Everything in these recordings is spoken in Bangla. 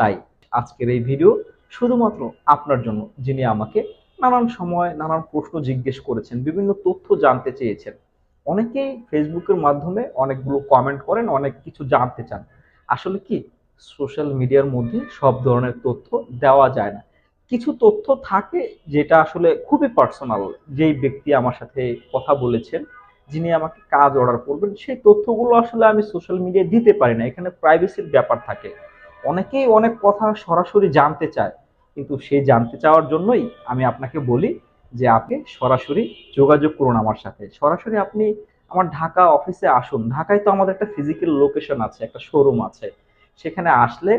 তাই আজকের এই ভিডিও শুধুমাত্র আপনার জন্য, যিনি আমাকে নানান সময় নানান প্রশ্ন জিজ্ঞেস করেছেন, বিভিন্ন তথ্য জানতে চেয়েছেন। অনেকেই ফেসবুকের মাধ্যমে অনেকগুলো কমেন্ট করেন, অনেক কিছু জানতে চান। আসলে কি সোশ্যাল মিডিয়ার মধ্যে সব ধরনের তথ্য দেওয়া যায় না। কিছু তথ্য থাকে যেটা আসলে খুবই পার্সোনাল যেই ব্যক্তি আমার সাথে কথা বলেছেন, যিনি আমাকে কাজ অর্ডার করবেন, সেই তথ্যগুলো আসলে আমি সোশ্যাল মিডিয়ায় দিতে পারি না। এখানে প্রাইভেসির ব্যাপার থাকে। অনেকেই অনেক কথা সরাসরি জানতে চায়, কিন্তু সেই জানতে চাওয়ার জন্যই আমি আপনাকে বলি যে আপনি সরাসরি যোগাযোগ করুন আমার সাথে। সরাসরি আপনি আমার ঢাকা অফিসে আসুন। ঢাকায় তো আমাদের একটা ফিজিক্যাল লোকেশন আছে, একটা শোরুম আছে। সেখানে আসলে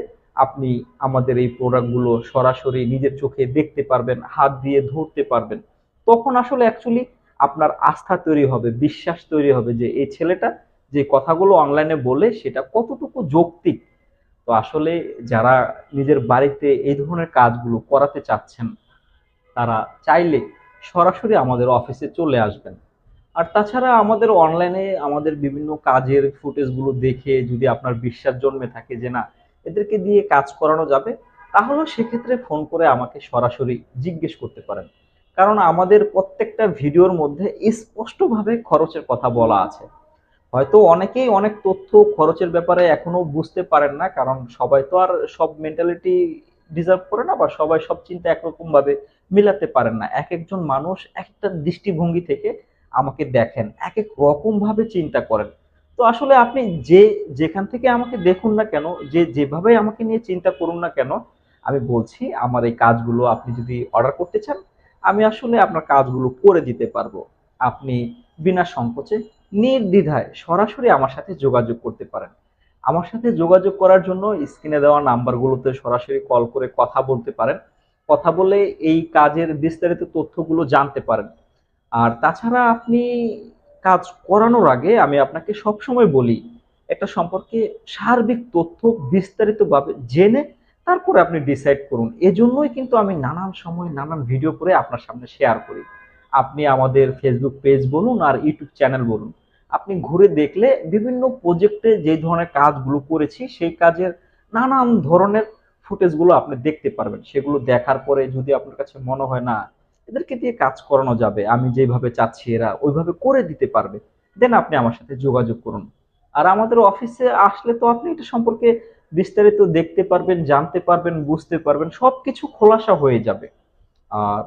আপনি আমাদের এই প্রোডাক্টগুলো সরাসরি নিজের চোখে দেখতে পারবেন, হাত দিয়ে ধরতে পারবেন। তখন আসলে অ্যাকচুয়ালি আপনার আস্থা তৈরি হবে, বিশ্বাস তৈরি হবে যে এই ছেলেটা যে কথাগুলো অনলাইনে বলে সেটা কতটুকু যৌক্তিক আসলে যারা নিজের বাড়িতে এই ধরনের কাজগুলো করাতে চাচ্ছেন, তারা চাইলে সরাসরি আমাদের অফিসে চলে আসবেন। আর তাছাড়া আমাদের অনলাইনে আমাদের বিভিন্ন কাজের ফুটেজগুলো দেখে যদি আপনার বিশ্বাস জন্মে থাকে যে না, এদেরকে দিয়ে কাজ করানো যাবে তাহলে সেক্ষেত্রে ফোন করে আমাকে সরাসরি জিজ্ঞেস করতে পারেন। কারণ আমাদের প্রত্যেকটা ভিডিওর মধ্যে স্পষ্টভাবে খরচের কথা বলা আছে। হয়তো অনেকেই অনেক তথ্য খরচের ব্যাপারে এখনও বুঝতে পারেন না, কারণ সবাই তো আর সব মেন্টালিটি ডিজার্ভ করে না বা সবাই সব চিন্তা একরকম ভাবে মিলাতে পারেন না। এক একজন মানুষ একটা দৃষ্টিভঙ্গি থেকে আমাকে দেখেন, এক এক রকম ভাবে চিন্তা করেন। তো আসলে আপনি যে যেখান থেকে আমাকে দেখুন না কেন, যে যেভাবে আমাকে নিয়ে চিন্তা করুন না কেন, আমি বলছি আমার এই কাজগুলো আপনি যদি অর্ডার করতে চান, আমি আসলে আপনার কাজগুলো করে দিতে পারব। আপনি বিনা সংকোচে নির্দ্বিধায় সরাসরি আমার সাথে যোগাযোগ করতে পারেন। আমার সাথে যোগাযোগ করার জন্য স্ক্রিনে দেওয়া নাম্বারগুলোতে সরাসরি কল করে কথা বলতে পারেন। কথা বলে এই কাজের বিস্তারিত তথ্যগুলো জানতে পারেন। আর তাছাড়া আপনি কাজ করানোর আগে আমি আপনাকে সবসময় বলি, একটা সম্পর্কে সার্বিক তথ্য বিস্তারিতভাবে জেনে তারপরে আপনি ডিসাইড করুন। এজন্যই কিন্তু আমি নানান সময় নানান ভিডিও করে আপনার সামনে শেয়ার করি। আপনি আমাদের ফেসবুক পেজ বলুন আর ইউটিউব চ্যানেল বলুন। আপনি ঘুরে দেখলে বিভিন্ন প্রজেক্টে যে ধরনের কাজগুলো করেছি, সেই কাজের নানান ধরনের ফুটেজগুলো আপনি দেখতে পারবেন। সেগুলো দেখার পরে যদি আপনার কাছে মনে হয়, না, এদেরকে দিয়ে কাজ করানো যাবে, আমি যেভাবে চাচ্ছি এরা ওইভাবে করে দিতে পারবে দেন আপনি আমার সাথে যোগাযোগ করুন। আর আমাদের অফিসে আসলে তো আপনি এটা সম্পর্কে বিস্তারিত দেখতে পারবেন, জানতে পারবেন, বুঝতে পারবেন, সবকিছু খোলাসা হয়ে যাবে। আর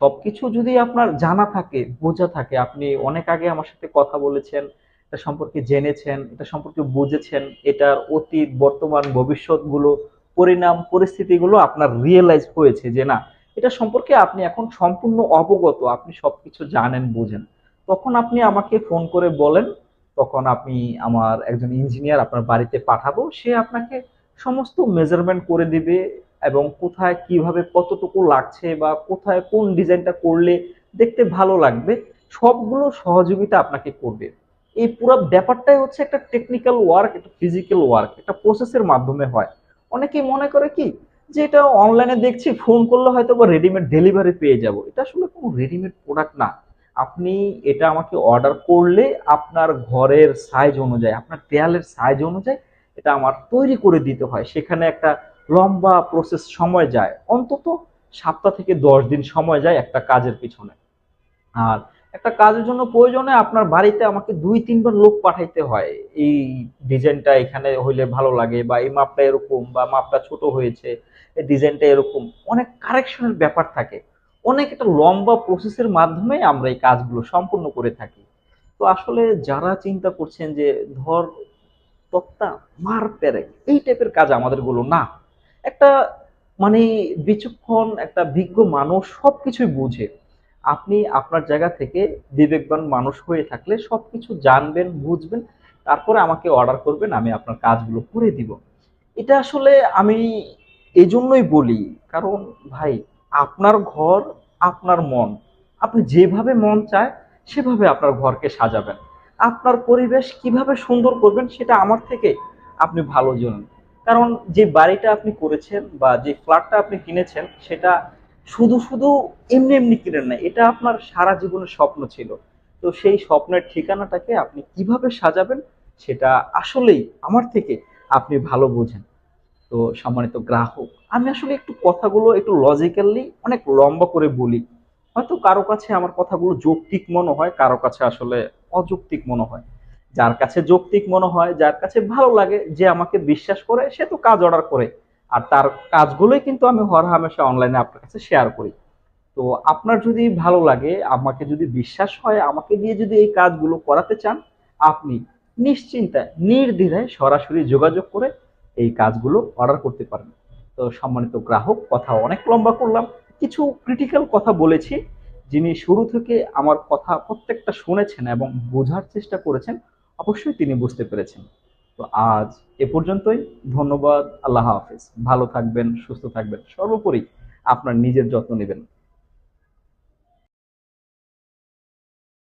সবকিছু যদি আপনার জানা থাকে, বোঝা থাকে, আপনি অনেক আগে আমার সাথে কথা বলেছেন, এটা সম্পর্কে জেনেছেন, এটা সম্পর্কে বুঝেছেন, এটার অতীত, বর্তমান, ভবিষ্যৎগুলো, পরিণাম, পরিস্থিতিগুলো আপনার রিয়েলাইজ হয়েছে যে না, এটা সম্পর্কে আপনি এখন সম্পূর্ণ অবগত, আপনি সবকিছু জানেন, বুঝেন। তখন আপনি আমাকে ফোন করে বলেন, তখন আপনি আমার একজন ইঞ্জিনিয়ার আপনার বাড়িতে পাঠাবো, সে আপনাকে সমস্ত মেজারমেন্ট করে দিবে এবং কোথায় কীভাবে কতটুকু লাগছে বা কোথায় কোন ডিজাইনটা করলে দেখতে ভালো লাগবে, সবগুলো সহযোগিতা আপনাকে করবে। এই পুরো ব্যাপারটাই হচ্ছে একটা টেকনিক্যাল ওয়ার্ক একটা ফিজিক্যাল ওয়ার্ক একটা প্রসেসের মাধ্যমে হয়। অনেকেই মনে করে কি যে এটা অনলাইনে দেখছি ফোন করলে হয়তো বা রেডিমেড ডেলিভারি পেয়ে যাব। এটা আসলে কোনো রেডিমেড প্রোডাক্ট না। আপনি এটা আমাকে অর্ডার করলে আপনার ঘরের সাইজ অনুযায়ী, আপনার দেয়ালের সাইজ অনুযায়ী এটা আমার তৈরি করে দিতে হয়। সেখানে একটা লম্বা প্রসেস সময় যায়। অন্তত সাতটা থেকে দশ দিন সময় যায় একটা কাজের পিছনে। আর একটা কাজের জন্য প্রয়োজনে আপনার বাড়িতে আমাকে দুই, তিনবার লোক পাঠাইতে হয়। এই ডিজাইনটা এখানে হইলে ভালো লাগে বা এই মাপটা এরকম বা মাপটা ছোট হয়েছে, এই ডিজাইনটা এরকম। অনেক কারেকশনের ব্যাপার থাকে। অনেক একটা লম্বা প্রসেসের মাধ্যমে আমরা এই কাজগুলো সম্পূর্ণ করে থাকি। তো আসলে যারা চিন্তা করছেন যে, ধর, তক্তা, মার পেরেক। এই টাইপের কাজ আমাদেরগুলো না। একটা মানে বিচক্ষণ, একটা বিজ্ঞ মানুষ সব কিছুই বুঝে। আপনি আপনার জায়গা থেকে বিবেকবান মানুষ হয়ে থাকলে সব কিছু জানবেন, বুঝবেন, তারপরে আমাকে অর্ডার করবেন, আমি আপনার কাজগুলো করে দিব। এটা আসলে আমি এই জন্যই বলি, কারণ ভাই, আপনার ঘর, আপনার মন। আপনি যেভাবে মন চায়, সেভাবে আপনার ঘরকে সাজাবেন। আপনার পরিবেশ কীভাবে সুন্দর করবেন, সেটা আমার থেকে আপনি ভালো জানেন। কারণ যে বাড়িটা আপনি করেছেন বা যে ফ্ল্যাটটা আপনি কিনেছেন, সেটা শুধু শুধু এমনি এমনি কিনেন না, এটা আপনার সারা জীবনের স্বপ্ন ছিল। তো সেই স্বপ্নের ঠিকানাটাকে আপনি কীভাবে সাজাবেন, সেটা আসলেই আমার থেকে আপনি ভালো বোঝেন। তো সম্মানিত গ্রাহক, আমি আসলে একটু কথাগুলো একটু লজিক্যালি অনেক লম্বা করে বলি। হয়তো কারও কাছে আমার কথাগুলো যৌক্তিক মনে হয়, কারও কাছে আসলে অযৌক্তিক মনে হয়। যার কাছে যৌক্তিক মনে হয়, যার কাছে ভালো লাগে, যে আমাকে বিশ্বাস করে, সে তো কাজ অর্ডার করে। আর তার কাজগুলোই কিন্তু আমি হর হামেশা অনলাইনে আপনার কাছে শেয়ার করি। তো আপনার যদি ভালো লাগে, আমাকে যদি বিশ্বাস হয়, আমাকে দিয়ে যদি এই কাজগুলো করাতে চান, আপনি নিশ্চিন্তায় নির্দ্বিধায় সরাসরি যোগাযোগ করে এই কাজগুলো অর্ডার করতে পারেন। তো সম্মানিত গ্রাহক, কথা অনেক লম্বা করলাম। কিছু ক্রিটিক্যাল কথা বলেছি, যিনি শুরু থেকে আমার কথা প্রত্যেকটা শুনেছেন এবং বোঝার চেষ্টা করেছেন। অবশ্যই তিনি বুঝতে পেরেছেন। তো আজ এ পর্যন্তই। ধন্যবাদ। আল্লাহ হাফিজ। ভালো থাকবেন, সুস্থ থাকবেন। সর্বোপরি আপনার নিজের যত্ন নেবেন।